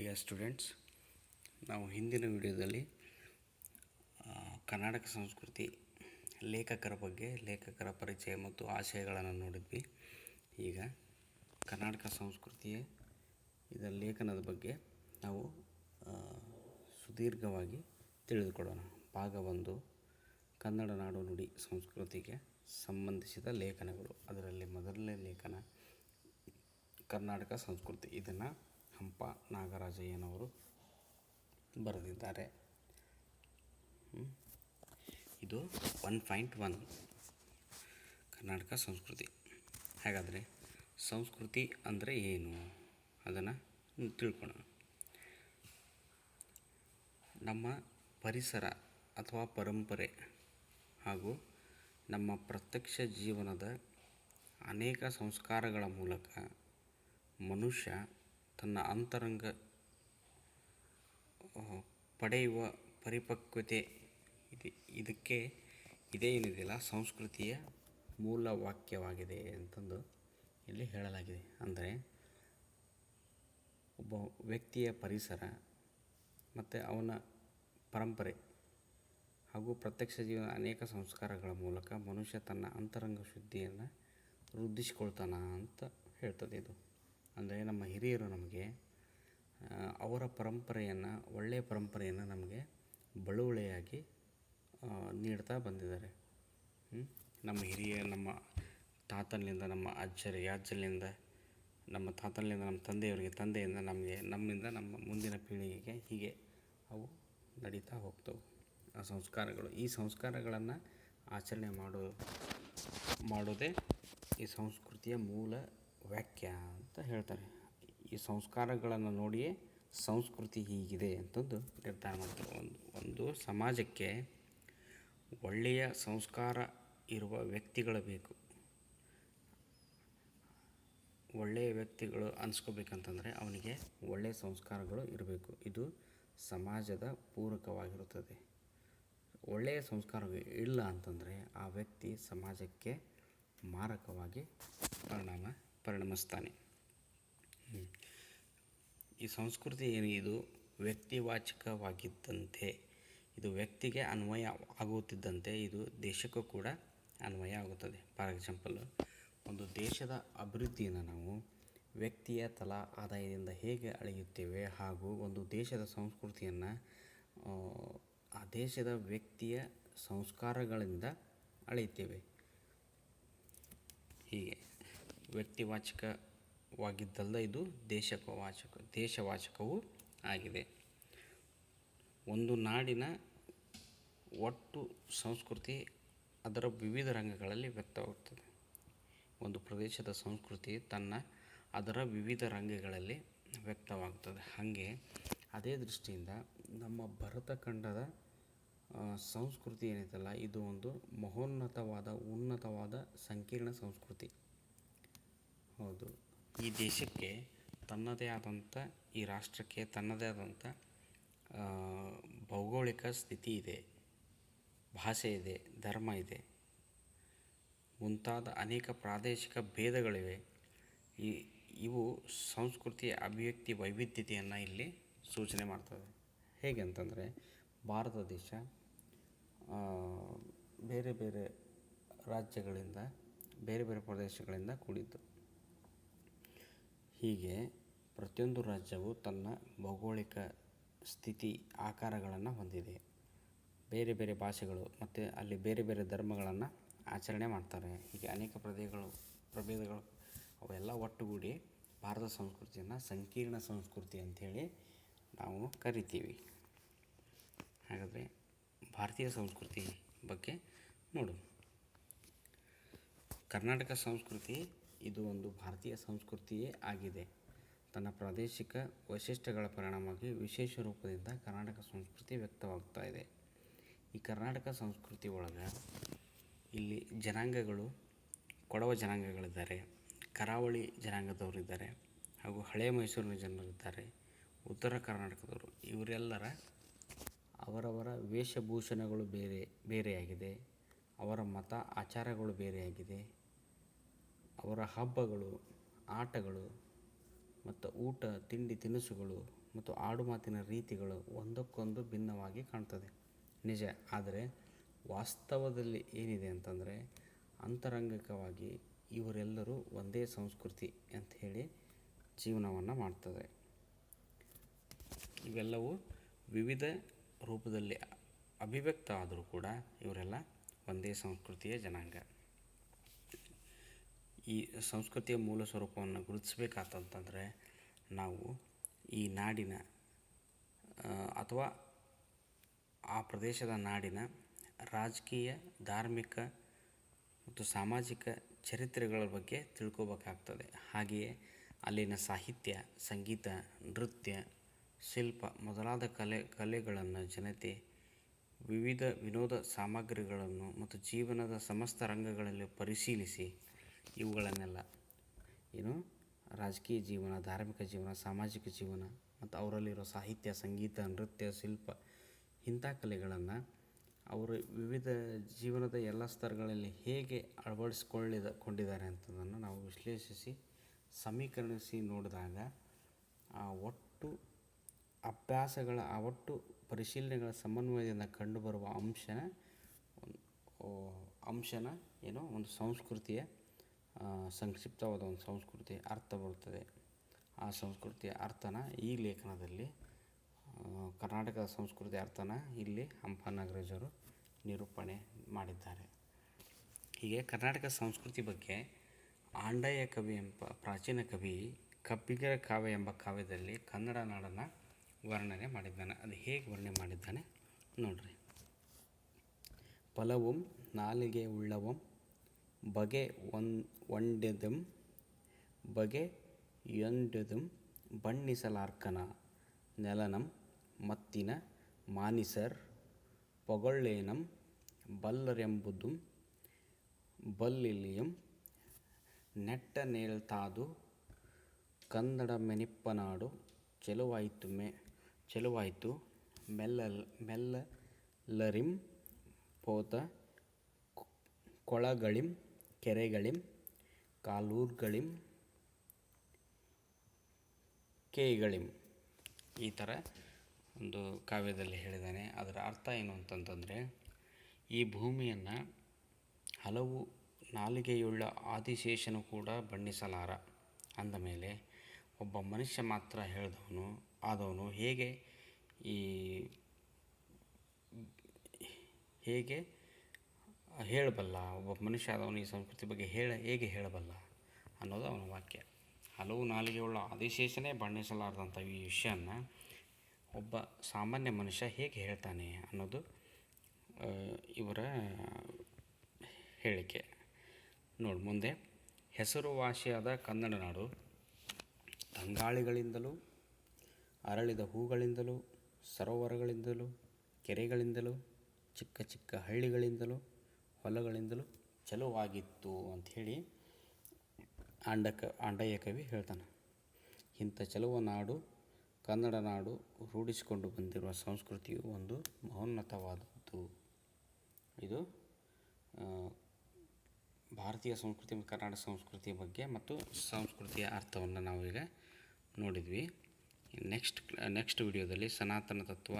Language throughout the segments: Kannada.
ಡಿಯರ್ ಸ್ಟೂಡೆಂಟ್ಸ್ ನಾವು ಹಿಂದಿನ ವಿಡಿಯೋದಲ್ಲಿ ಕರ್ನಾಟಕ ಸಂಸ್ಕೃತಿ ಲೇಖಕರ ಬಗ್ಗೆ, ಲೇಖಕರ ಪರಿಚಯ ಮತ್ತು ಆಶಯಗಳನ್ನು ನೋಡಿದ್ವಿ. ಈಗ ಕರ್ನಾಟಕ ಸಂಸ್ಕೃತಿಯ ಇದರ ಲೇಖನದ ಬಗ್ಗೆ ನಾವು ಸುದೀರ್ಘವಾಗಿ ತಿಳಿದುಕೊಳ್ಳೋಣ. ಭಾಗ ಒಂದು, ಕನ್ನಡ ನಾಡು ನುಡಿ ಸಂಸ್ಕೃತಿಗೆ ಸಂಬಂಧಿಸಿದ ಲೇಖನಗಳು. ಅದರಲ್ಲಿ ಮೊದಲನೇ ಲೇಖನ ಕರ್ನಾಟಕ ಸಂಸ್ಕೃತಿ. ಇದನ್ನು ಹಂಪ ನಾಗರಾಜಯ್ಯನವರು ಬರೆದಿದ್ದಾರೆ. ಇದು ಒನ್ ಪಾಯಿಂಟ್ ಒನ್ ಕರ್ನಾಟಕ ಸಂಸ್ಕೃತಿ. ಹಾಗಾದರೆ ಸಂಸ್ಕೃತಿ ಅಂದರೆ ಏನು? ಅದನ್ನು ತಿಳ್ಕೊಳ್ಳೋಣ ನಮ್ಮ ಪರಿಸರ ಅಥವಾ ಪರಂಪರೆ ಹಾಗೂ ನಮ್ಮ ಪ್ರತ್ಯಕ್ಷ ಜೀವನದ ಅನೇಕ ಸಂಸ್ಕಾರಗಳ ಮೂಲಕ ಮನುಷ್ಯ ತನ್ನ ಅಂತರಂಗ ಪಡೆಯುವ ಪರಿಪಕ್ವತೆ ಇದೆ. ಇದಕ್ಕೆ ಇದೇನಿದೆಯಲ್ಲ ಸಂಸ್ಕೃತಿಯ ಮೂಲ ವಾಕ್ಯವಾಗಿದೆ ಅಂತಂದು ಇಲ್ಲಿ ಹೇಳಲಾಗಿದೆ. ಅಂದರೆ ಒಬ್ಬ ವ್ಯಕ್ತಿಯ ಪರಿಸರ ಮತ್ತು ಅವನ ಪರಂಪರೆ ಹಾಗೂ ಪ್ರತ್ಯಕ್ಷ ಜೀವನ ಅನೇಕ ಸಂಸ್ಕಾರಗಳ ಮೂಲಕ ಮನುಷ್ಯ ತನ್ನ ಅಂತರಂಗ ಶುದ್ಧಿಯನ್ನು ವೃದ್ಧಿಸಿಕೊಳ್ತಾನ ಅಂತ ಹೇಳ್ತದೆ ಇದು. ಅಂದರೆ ನಮ್ಮ ಹಿರಿಯರು ನಮಗೆ ಅವರ ಪರಂಪರೆಯನ್ನು ಒಳ್ಳೆಯ ಪರಂಪರೆಯನ್ನು ನಮಗೆ ಬಳುವಳಿಯಾಗಿ ನೀಡ್ತಾ ಬಂದಿದ್ದಾರೆ. ನಮ್ಮ ಹಿರಿಯ, ನಮ್ಮ ತಾತನಿಂದ, ನಮ್ಮ ಅಜ್ಜರಿಗೆ ಅಜ್ಜಲಿಂದ, ನಮ್ಮ ತಾತನಿಂದ, ನಮ್ಮ ತಂದೆಯವರಿಗೆ, ತಂದೆಯಿಂದ ನಮಗೆ, ನಮ್ಮಿಂದ ನಮ್ಮ ಮುಂದಿನ ಪೀಳಿಗೆಗೆ ಹೀಗೆ ಅವು ನಡೀತಾ ಹೋಗ್ತವೆ. ಆ ಸಂಸ್ಕಾರಗಳು, ಈ ಸಂಸ್ಕಾರಗಳನ್ನು ಆಚರಣೆ ಮಾಡೋ, ಮಾಡೋದೇ ಈ ಸಂಸ್ಕೃತಿಯ ಮೂಲ ವ್ಯಾಖ್ಯ ಅಂತ ಹೇಳ್ತಾರೆ. ಈ ಸಂಸ್ಕಾರಗಳನ್ನು ನೋಡಿಯೇ ಸಂಸ್ಕೃತಿ ಹೀಗಿದೆ ಅಂತಂದು ನಿರ್ಧಾರ ಮಾಡ್ತಾರೆ. ಒಂದು ಒಂದು ಸಮಾಜಕ್ಕೆ ಒಳ್ಳೆಯ ಸಂಸ್ಕಾರ ಇರುವ ವ್ಯಕ್ತಿಗಳು ಬೇಕು. ಒಳ್ಳೆಯ ವ್ಯಕ್ತಿಗಳು ಅನಿಸ್ಕೋಬೇಕಂತಂದರೆ ಅವನಿಗೆ ಒಳ್ಳೆಯ ಸಂಸ್ಕಾರಗಳು ಇರಬೇಕು. ಇದು ಸಮಾಜದ ಪೂರಕವಾಗಿರುತ್ತದೆ. ಒಳ್ಳೆಯ ಸಂಸ್ಕಾರ ಇಲ್ಲ ಅಂತಂದರೆ ಆ ವ್ಯಕ್ತಿ ಸಮಾಜಕ್ಕೆ ಮಾರಕವಾಗಿ ಪರಿಣಾಮ ಪರಿಣಮಿಸ್ತಾನೆ. ಈ ಸಂಸ್ಕೃತಿ ಏನು ಇದು ವ್ಯಕ್ತಿವಾಚಕವಾಗಿದ್ದಂತೆ. ಇದು ವ್ಯಕ್ತಿಗೆ ಅನ್ವಯ ಆಗುತ್ತಿದ್ದಂತೆ ಇದು ದೇಶಕ್ಕೂ ಕೂಡ ಅನ್ವಯ ಆಗುತ್ತದೆ. ಫಾರ್ ಎಕ್ಸಾಂಪಲ್ ಒಂದು ದೇಶದ ಅಭಿವೃದ್ಧಿಯನ್ನು ನಾವು ವ್ಯಕ್ತಿಯ ತಲಾ ಆದಾಯದಿಂದ ಹೇಗೆ ಅಳೆಯುತ್ತೇವೆ ಹಾಗೂ ಒಂದು ದೇಶದ ಸಂಸ್ಕೃತಿಯನ್ನು ಆ ದೇಶದ ವ್ಯಕ್ತಿಯ ಸಂಸ್ಕಾರಗಳಿಂದ ಅಳೆಯುತ್ತೇವೆ. ಹೀಗೆ. ವ್ಯಕ್ತಿವಾಚಕವಾಗಿದ್ದಲ್ಲ ಇದು ದೇಶಕವಾಚಕ, ದೇಶವಾಚಕವೂ ಆಗಿದೆ. ಒಂದು ನಾಡಿನ ಒಟ್ಟು ಸಂಸ್ಕೃತಿ ಅದರ ವಿವಿಧ ರಂಗಗಳಲ್ಲಿ ವ್ಯಕ್ತವಾಗುತ್ತದೆ. ಒಂದು ಪ್ರದೇಶದ ಸಂಸ್ಕೃತಿ ತನ್ನ ಅದರ ವಿವಿಧ ರಂಗಗಳಲ್ಲಿ ವ್ಯಕ್ತವಾಗ್ತದೆ ಹಾಗೆ ಅದೇ ದೃಷ್ಟಿಯಿಂದ ನಮ್ಮ ಭರತ ಖಂಡದ ಸಂಸ್ಕೃತಿ ಏನೈತಲ್ಲ ಇದು ಒಂದು ಮಹೋನ್ನತವಾದ, ಉನ್ನತವಾದ, ಸಂಕೀರ್ಣ ಸಂಸ್ಕೃತಿ. ಹೌದು. ಈ ದೇಶಕ್ಕೆ ತನ್ನದೇ ಆದಂಥ, ಈ ರಾಷ್ಟ್ರಕ್ಕೆ ತನ್ನದೇ ಆದಂಥ ಭೌಗೋಳಿಕ ಸ್ಥಿತಿ ಇದೆ, ಭಾಷೆ ಇದೆ, ಧರ್ಮ ಇದೆ. ಮುಂತಾದ ಅನೇಕ ಪ್ರಾದೇಶಿಕ ಭೇದಗಳಿವೆ. ಈ, ಇವು ಸಂಸ್ಕೃತಿಯ ಅಭಿವ್ಯಕ್ತಿ ವೈವಿಧ್ಯತೆಯನ್ನು ಇಲ್ಲಿ ಸೂಚನೆ ಮಾಡ್ತದೆ ಹೇಗೆ ಅಂತಂದರೆ, ಭಾರತ ದೇಶ ಬೇರೆ ಬೇರೆ ರಾಜ್ಯಗಳಿಂದ, ಬೇರೆ ಬೇರೆ ಪ್ರದೇಶಗಳಿಂದ ಕೂಡಿದ್ದು. ಹೀಗೆ ಪ್ರತಿಯೊಂದು ರಾಜ್ಯವು ತನ್ನ ಭೌಗೋಳಿಕ ಸ್ಥಿತಿ ಆಕಾರಗಳನ್ನು ಹೊಂದಿದೆ. ಬೇರೆ ಬೇರೆ ಭಾಷೆಗಳು ಮತ್ತು ಅಲ್ಲಿ ಬೇರೆ ಬೇರೆ ಧರ್ಮಗಳನ್ನು ಆಚರಣೆ ಮಾಡ್ತಾರೆ. ಹೀಗೆ ಅನೇಕ ಪ್ರದೇಶಗಳು, ಪ್ರಭೇದಗಳು ಅವೆಲ್ಲ ಒಟ್ಟುಗೂಡಿ ಭಾರತ ಸಂಸ್ಕೃತಿಯನ್ನು ಸಂಕೀರ್ಣ ಸಂಸ್ಕೃತಿ ಅಂಥೇಳಿ ನಾವು ಕರಿತೀವಿ. ಹಾಗಾದರೆ ಭಾರತೀಯ ಸಂಸ್ಕೃತಿ ಬಗ್ಗೆ ನೋಡು. ಕರ್ನಾಟಕ ಸಂಸ್ಕೃತಿ ಇದು ಒಂದು ಭಾರತೀಯ ಸಂಸ್ಕೃತಿಯೇ ಆಗಿದೆ. ತನ್ನ ಪ್ರಾದೇಶಿಕ ವೈಶಿಷ್ಟ್ಯಗಳ ಪರಿಣಾಮವಾಗಿ ವಿಶೇಷ ರೂಪದಿಂದ ಕರ್ನಾಟಕ ಸಂಸ್ಕೃತಿ ವ್ಯಕ್ತವಾಗ್ತಾ ಇದೆ. ಈ ಕರ್ನಾಟಕ ಸಂಸ್ಕೃತಿ ಒಳಗೆ ಇಲ್ಲಿ ಜನಾಂಗಗಳು, ಕೊಡವ ಜನಾಂಗಗಳಿದ್ದಾರೆ, ಕರಾವಳಿ ಜನಾಂಗದವರಿದ್ದಾರೆ, ಹಾಗೂ ಹಳೆ ಮೈಸೂರಿನ ಜನರಿದ್ದಾರೆ, ಉತ್ತರ ಕರ್ನಾಟಕದವರು. ಇವರೆಲ್ಲರ ಅವರವರ ವೇಷಭೂಷಣಗಳು ಬೇರೆ, ಬೇರೆಯಾಗಿದೆ. ಅವರ ಮತ, ಆಚಾರಗಳು ಬೇರೆಯಾಗಿದೆ. ಅವರ ಹಬ್ಬಗಳು, ಆಟಗಳು ಮತ್ತು ಊಟ, ತಿಂಡಿ, ತಿನಿಸುಗಳು ಮತ್ತು ಆಡುಮಾತಿನ ರೀತಿಗಳು ಒಂದಕ್ಕೊಂದು ಭಿನ್ನವಾಗಿ ಕಾಣ್ತದೆ. ನಿಜ, ಆದರೆ ವಾಸ್ತವದಲ್ಲಿ ಏನಿದೆ ಅಂತಂದರೆ ಅಂತರಂಗಿಕವಾಗಿ ಇವರೆಲ್ಲರೂ ಒಂದೇ ಸಂಸ್ಕೃತಿ ಅಂತ ಹೇಳಿ ಜೀವನವನ್ನು ಮಾಡ್ತದೆ. ಇವೆಲ್ಲವೂ ವಿವಿಧ ರೂಪದಲ್ಲಿ ಅಭಿವ್ಯಕ್ತ ಆದರೂ ಕೂಡ ಇವರೆಲ್ಲ ಒಂದೇ ಸಂಸ್ಕೃತಿಯ ಜನಾಂಗ. ಈ ಸಂಸ್ಕೃತಿಯ ಮೂಲ ಸ್ವರೂಪವನ್ನು ಗುರುತಿಸಬೇಕಾತಂತಂದರೆ ನಾವು ಈ ನಾಡಿನ ಅಥವಾ ಆ ಪ್ರದೇಶದ ನಾಡಿನ ರಾಜಕೀಯ, ಧಾರ್ಮಿಕ ಮತ್ತು ಸಾಮಾಜಿಕ ಚರಿತ್ರೆಗಳ ಬಗ್ಗೆ ತಿಳ್ಕೋಬೇಕಾಗ್ತದೆ. ಹಾಗೆಯೇ ಅಲ್ಲಿನ ಸಾಹಿತ್ಯ, ಸಂಗೀತ, ನೃತ್ಯ, ಶಿಲ್ಪ ಮೊದಲಾದ ಕಲೆ, ಕಲೆಗಳನ್ನು ಜನತೆ ವಿವಿಧ ವಿನೋದ ಸಾಮಗ್ರಿಗಳನ್ನು ಮತ್ತು ಜೀವನದ ಸಮಸ್ತ ರಂಗಗಳಲ್ಲಿ ಪರಿಶೀಲಿಸಿ ಇವುಗಳನ್ನೆಲ್ಲ ಏನು ರಾಜಕೀಯ ಜೀವನ, ಧಾರ್ಮಿಕ ಜೀವನ, ಸಾಮಾಜಿಕ ಜೀವನ ಮತ್ತು ಅವರಲ್ಲಿರೋ ಸಾಹಿತ್ಯ, ಸಂಗೀತ, ನೃತ್ಯ, ಶಿಲ್ಪ ಇಂಥ ಕಲೆಗಳನ್ನು ಅವರು ವಿವಿಧ ಜೀವನದ ಎಲ್ಲ ಸ್ತರಗಳಲ್ಲಿ ಹೇಗೆ ಅಳವಡಿಸ್ಕೊಳ್ಳಿದ ಕೊಂಡಿದ್ದಾರೆ ಅಂತದನ್ನು ನಾವು ವಿಶ್ಲೇಷಿಸಿ ಸಮೀಕರಣಿಸಿ ನೋಡಿದಾಗ ಆ ಒಟ್ಟು ಅಭ್ಯಾಸಗಳ, ಆ ಒಟ್ಟು ಪರಿಶೀಲನೆಗಳ ಸಮನ್ವಯದಿಂದ ಕಂಡುಬರುವ ಅಂಶನ ಅಂಶನ ಏನೋ ಒಂದು ಸಂಸ್ಕೃತಿಯ ಸಂಕ್ಷಿಪ್ತವಾದ ಒಂದು ಸಂಸ್ಕೃತಿ ಅರ್ಥ ಬರುತ್ತದೆ. ಆ ಸಂಸ್ಕೃತಿಯ ಅರ್ಥನ ಈ ಲೇಖನದಲ್ಲಿ ಕರ್ನಾಟಕದ ಸಂಸ್ಕೃತಿ ಅರ್ಥನ ಇಲ್ಲಿ ಹಂಪ ನಾಗರಾಜರು ನಿರೂಪಣೆ ಮಾಡಿದ್ದಾರೆ. ಹೀಗೆ ಕರ್ನಾಟಕ ಸಂಸ್ಕೃತಿ ಬಗ್ಗೆ ಆಂಡಯ್ಯ ಕವಿ ಎಂಬ, ಪ್ರಾಚೀನ ಕವಿ ಕಬ್ಬಿಗರ ಕಾವ್ಯ ಎಂಬ ಕಾವ್ಯದಲ್ಲಿ ಕನ್ನಡ ನಾಡನ್ನು ವರ್ಣನೆ ಮಾಡಿದ್ದಾನೆ. ಅದು ಹೇಗೆ ವರ್ಣನೆ ಮಾಡಿದ್ದಾನೆ ನೋಡ್ರಿ. ಪಲವಂ ನಾಲಿಗೆ ಉಳ್ಳವಂ ಬಗೆ ಒನ್, ಒಂಡೆದಂ, ಬಗೆ ಯೊಂಡೆದಂ ಬಣ್ಣಿಸಲಾರ್ಕನ ನೆಲನಂ, ಮತ್ತಿನ ಮಾನಿಸರ್, ಪೊಗೊಳ್ಳೇನಂ, ಬಲ್ಲರೆಂಬುದು, ಬಲ್ಲಿಲಿಯಂ ನೆಟ್ಟ ನೇಳ್ತಾದು ಕನ್ನಡ ಮೆನಿಪ್ಪನಾಡು ಚೆಲುವಾಯಿತು ಮೆ, ಚೆಲುವಾಯಿತು ಮೆಲ್ಲ ಮೆಲ್ಲರಿಂ ಪೋತ, ಕೊಳಗಳಿಂ ಕೆರೆಗಳಿಂ, ಕಾಲೂರುಗಳಿಂ ಕೇಗಳಿಂ ಈ ಥರ ಒಂದು ಕಾವ್ಯದಲ್ಲಿ ಹೇಳಿದ್ದಾನೆ. ಅದರ ಅರ್ಥ ಏನು ಅಂತಂತಂದರೆ, ಈ ಭೂಮಿಯನ್ನು ಹಲವು ನಾಲಿಗೆಯುಳ್ಳ ಆದಿಶೇಷನು ಕೂಡ ಬಣ್ಣಿಸಲಾರ. ಅಂದ ಮೇಲೆ ಒಬ್ಬ ಮನುಷ್ಯ ಮಾತ್ರ ಹೇಳಿದವನು, ಆದವನು ಹೇಗೆ ಈ, ಹೇಗೆ ಹೇಳಬಲ್ಲ, ಒಬ್ಬ ಮನುಷ್ಯ ಆದವನು ಈ ಸಂಸ್ಕೃತಿ ಬಗ್ಗೆ ಹೇಳ, ಹೇಗೆ ಹೇಳಬಲ್ಲ ಅನ್ನೋದು ಅವನ ವಾಕ್ಯ. ಹಲವು ನಾಲಿಗೆಯುಳ್ಳ ಆದಿಶೇಷನೇ ಬಣ್ಣಿಸಲಾರದಂಥ ಈ ವಿಷಯವನ್ನು ಒಬ್ಬ ಸಾಮಾನ್ಯ ಮನುಷ್ಯ ಹೇಗೆ ಹೇಳ್ತಾನೆ ಅನ್ನೋದು ಇವರ ಹೇಳಿಕೆ. ನೋಡಿ, ಮುಂದೆ. ಹೆಸರುವಾಸಿಯಾದ ಕನ್ನಡ ನಾಡು. ತಂಗಾಳಿಗಳಿಂದಲೂ, ಅರಳಿದ ಹೂಗಳಿಂದಲೂ, ಸರೋವರಗಳಿಂದಲೂ, ಕೆರೆಗಳಿಂದಲೂ, ಚಿಕ್ಕ ಚಿಕ್ಕ ಹಳ್ಳಿಗಳಿಂದಲೂ ಹೊಲಗಳಿಂದಲೂ ಚಲುವಾಗಿತ್ತು ಅಂಥೇಳಿ ಆಂಡಕ, ಆಂಡಯ್ಯ ಕವಿ ಹೇಳ್ತಾನೆ. ಇಂಥ ಚಲುವ ನಾಡು, ಕನ್ನಡ ನಾಡು ರೂಢಿಸಿಕೊಂಡು ಬಂದಿರುವ ಸಂಸ್ಕೃತಿಯು ಒಂದು ಮಹೋನ್ನತವಾದದ್ದು. ಇದು ಭಾರತೀಯ ಸಂಸ್ಕೃತಿ ಮತ್ತು ಕನ್ನಡ ಸಂಸ್ಕೃತಿಯ ಬಗ್ಗೆ ಮತ್ತು ಸಂಸ್ಕೃತಿಯ ಅರ್ಥವನ್ನು ನಾವೀಗ ನೋಡಿದ್ವಿ. ನೆಕ್ಸ್ಟ್ ನೆಕ್ಸ್ಟ್ ವಿಡಿಯೋದಲ್ಲಿ ಸನಾತನ ತತ್ವ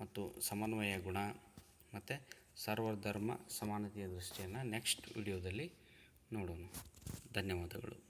ಮತ್ತು ಸಮನ್ವಯ ಗುಣ ಮತ್ತು ಸರ್ವಧರ್ಮ ಸಮಾನತೆಯ ದೃಷ್ಟಿಯನ್ನು ನೆಕ್ಸ್ಟ್ ವಿಡಿಯೋದಲ್ಲಿ ನೋಡೋಣ. ಧನ್ಯವಾದಗಳು.